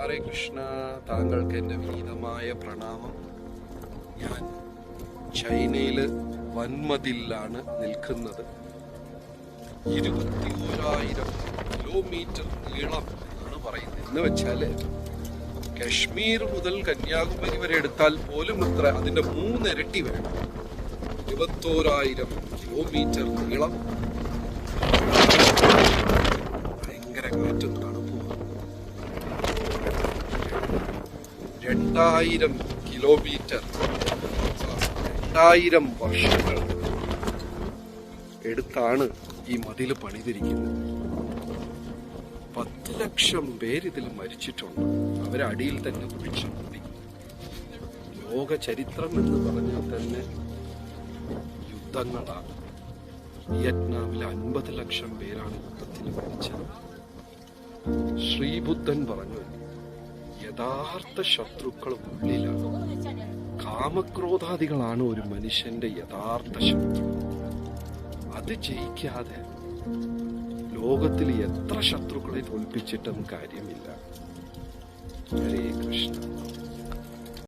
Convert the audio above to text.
ഹരേ കൃഷ്ണ താങ്കൾക്ക് എന്റെ വിനീതമായ പ്രണാമം. ഞാൻ ചൈനയിൽ വൻമതിലാണ് നിൽക്കുന്നത്. ഇരുപത്തി ഓരായിരം കിലോമീറ്റർ നീളം എന്നാണ് പറയുന്നത്. എന്ന് വെച്ചാൽ കശ്മീർ മുതൽ കന്യാകുമാരി വരെ എടുത്താൽ പോലും ഇത്ര അതിന്റെ മൂന്നിരട്ടി വേണം. ഇരുപത്തോരായിരം കിലോമീറ്റർ നീളം. രണ്ടായിരം കിലോമീറ്റർ. രണ്ടായിരം വർഷങ്ങൾ എടുത്താണ് ഈ മതിൽ പണിതിരിക്കുന്നത്. പത്ത് ലക്ഷം പേര് ഇതിൽ മരിച്ചിട്ടുണ്ട്. അവരടിയിൽ തന്നെ കുഴിച്ചു കൂടി ലോക ചരിത്രം എന്ന് പറഞ്ഞാൽ തന്നെ യുദ്ധങ്ങളാണ്. വിയറ്റ്നാമിൽ അൻപത് ലക്ഷം പേരാണ് യുദ്ധത്തിൽ മരിച്ചത്. ശ്രീബുദ്ധൻ പറഞ്ഞു യഥാർത്ഥ ശത്രുക്കൾ ഉള്ളിലാണ് കാമക്രോധാദികളാണ് ഒരു മനുഷ്യന്റെ യഥാർത്ഥ ശത്രു. അത് ജയിക്കാതെ ലോകത്തിൽ എത്ര ശത്രുക്കളെ തോൽപ്പിച്ചിട്ടും കാര്യമില്ല. ഹരേ കൃഷ്ണ.